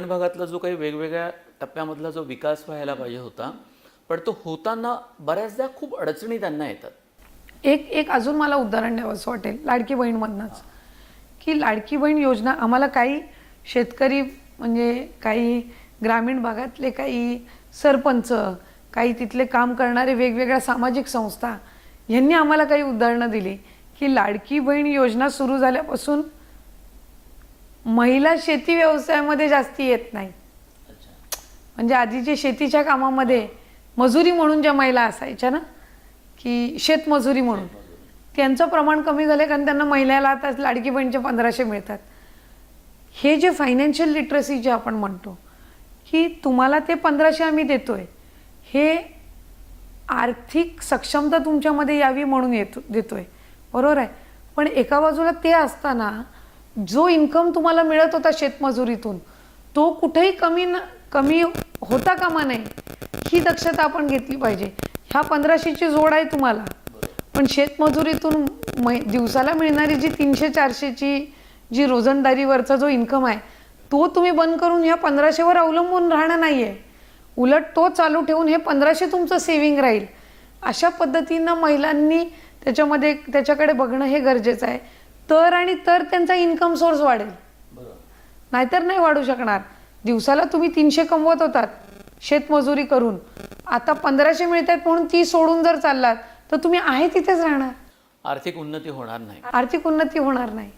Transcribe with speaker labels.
Speaker 1: ग्रामीण भागातला जो काही वेगवेगळ्या टप्प्यामधला जो विकास व्हायला पाहिजे होता पण तो होताना बऱ्याचदा खूप अडचणी त्यांना येतात.
Speaker 2: एक एक अजून मला उदाहरण द्यावं असं वाटेल लाडकी बहीणमधनंच. की लाडकी बहीण योजना आम्हाला काही शेतकरी म्हणजे काही ग्रामीण भागातले काही सरपंच काही तिथले काम करणारे वेगवेगळ्या सामाजिक संस्था यांनी आम्हाला काही उदाहरणं दिली की लाडकी बहीण योजना सुरू झाल्यापासून महिला शेती व्यवसायामध्ये जास्ती येत नाही. म्हणजे आधीचे शेतीच्या कामामध्ये मजुरी म्हणून ज्या महिला असायच्या ना की शेतमजुरी म्हणून. त्यांचं प्रमाण कमी झालं कारण त्यांना महिन्याला आता लाडकी बहिणीचे पंधराशे मिळतात. हे जे फायनान्शियल लिटरसी जे आपण म्हणतो की तुम्हाला ते पंधराशे आम्ही देतोय हे आर्थिक सक्षमता तुमच्यामध्ये यावी म्हणून येतो देतोय. बरोबर आहे? पण एका बाजूला ते असताना जो इन्कम तुम्हाला मिळत होता शेतमजुरीतून तो कुठेही कमी न कमी होता कामा नये ही दक्षता आपण घेतली पाहिजे. ह्या पंधराशेची जोड आहे तुम्हाला. पण शेतमजुरीतून मै दिवसाला मिळणारी जी तीनशे चारशेची जी रोजंदारीवरचा जो इन्कम आहे तो तुम्ही बंद करून ह्या पंधराशेवर अवलंबून राहणं नाही आहे उलट तो चालू ठेवून हे पंधराशे तुमचं सेविंग राहील. अशा पद्धतीनं महिलांनी त्याच्यामध्ये त्याच्याकडे बघणं हे गरजेचं आहे. तर आणि तर त्यांचा इन्कम सोर्स वाढेल. नाहीतर नाही वाढू शकणार. दिवसाला तुम्ही तीनशे कमवत होतात शेतमजुरी करून. आता पंधराशे मिळतात म्हणून ती सोडून जर चाललात तर तुम्ही आहे तिथेच राहणार.
Speaker 1: आर्थिक उन्नती होणार नाही.
Speaker 2: आर्थिक उन्नती होणार नाही.